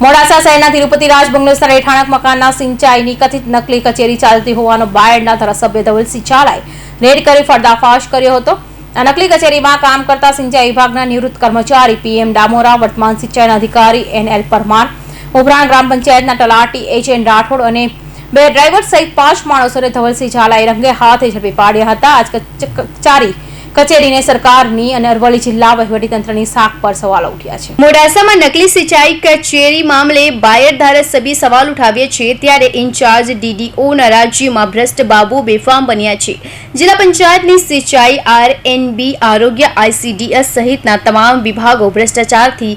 મોડાસા શહેરના તિરુપતિ રાજ બંગલોસર રહેઠાણક મકાનના સિંચાઈની કથિત નકલી કચેરી ચાલતી હોવાનો બાયડના ધારાસભ્ય ધવલસિંહ ચાલાએ રેડ કરી પર્દાફાશ કર્યો હતો. આ નકલી કચેરીમાં કામ કરતા સિંચાઈ વિભાગના નિવૃત્ત કર્મચારી પીએમ ડામોરા, વર્તમાન સિંચાઈના અધિકારી એન એલ પરમાર ઉપરાંત ગ્રામ પંચાયતના તલાટી એચ એન રાઠોડ અને બે ડ્રાઈવર સહિત પાંચ માણસોને ધવલસિંહ ઝાલાએ રંગે હાથે ઝડપી પાડ્યા હતા. આજ કચારી કચેરીને સરકારની અને અરવલ્લી જિલ્લા વહીવટીતંત્રની સાખ પર સવાલો ઉઠ્યા છે. મોડાસામાં નકલી સિંચાઈ કચેરી મામલે બાયર ધારાસભ્ય સવાલ ઉઠાવ્યા છે, ત્યારે ઇન્ચાર્જ ડીડીઓના રાજ્યમાં ભ્રષ્ટ બાબુ બેફામ બન્યા છે. જિલ્લા પંચાયતની સિંચાઈ, આરએનબી, આરોગ્ય, આઈસીડીએસ સહિતના તમામ વિભાગો ભ્રષ્ટાચારથી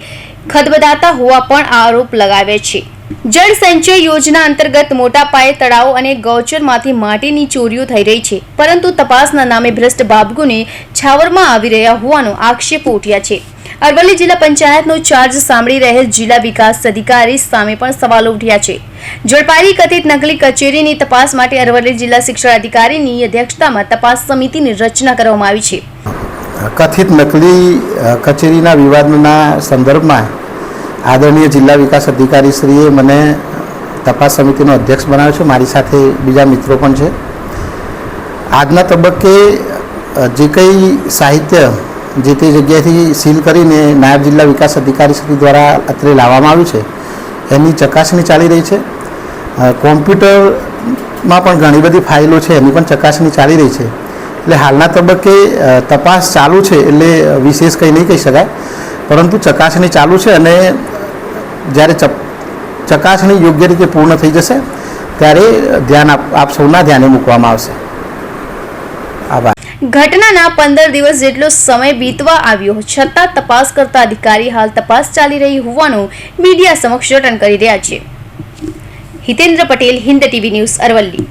ખદબદાતા હોવા પણ આરોપ લગાવ્યા છે. જળ સંચય યોજના અંતર્ગત મોટા પાયે તળાવો અને ગૌચરમાંથી માટીની ચોરીઓ થઈ રહી છે. પરંતુ તપાસના નામે ભ્રષ્ટ બાબગુને છાવરમાં આવી રહ્યા હોવાનો આક્ષેપ ઉઠ્યા છે. અરવલ્લી જિલ્લા પંચાયતનો ચાર્જ સાંભળી રહેલ જિલ્લા વિકાસ અધિકારી સામે પણ સવાલો ઉઠ્યા છે. ઝડપાયેલી કથિત નકલી કચેરીની તપાસ માટે અરવલ્લી જિલ્લા શિક્ષણ અધિકારીની અધ્યક્ષતામાં તપાસ સમિતિની રચના કરવામાં આવી છે. કથિત નકલી કચેરીના વિવાદના સંદર્ભમાં આદરણીય જિલ્લા વિકાસ અધિકારીશ્રીએ મને તપાસ સમિતિનો અધ્યક્ષ બનાવ્યો છે. મારી સાથે બીજા મિત્રો પણ છે. આજના તબક્કે જે કંઈ સાહિત્ય જે તે જગ્યાએથી સીલ કરીને નાયબ જિલ્લા વિકાસ અધિકારીશ્રી દ્વારા અત્રે લાવવામાં આવ્યું છે, એની ચકાસણી ચાલી રહી છે. કોમ્પ્યુટરમાં પણ ઘણી બધી ફાઇલો છે, એની પણ ચકાસણી ચાલી રહી છે. એટલે હાલના તબક્કે તપાસ ચાલુ છે એટલે વિશેષ કંઈ નહીં કહી શકાય. પરંતુ ચકાસણી ચાલુ છે અને જ્યારે ચકાસણી યોગ્ય રીતે પૂર્ણ થઈ જશે, ત્યારે ધ્યાન આપ સૌના ધ્યાને મૂકવામાં આવશે. આભાર. ઘટનાના પંદર દિવસ જેટલો સમય બીતવા આવ્યો છતાં તપાસ કરતા અધિકારી હાલ તપાસ ચાલી રહી હોવાનું મીડિયા સમક્ષ જટન કરી રહ્યા છે. Hitendra Patel, Hind TV news Aravalli.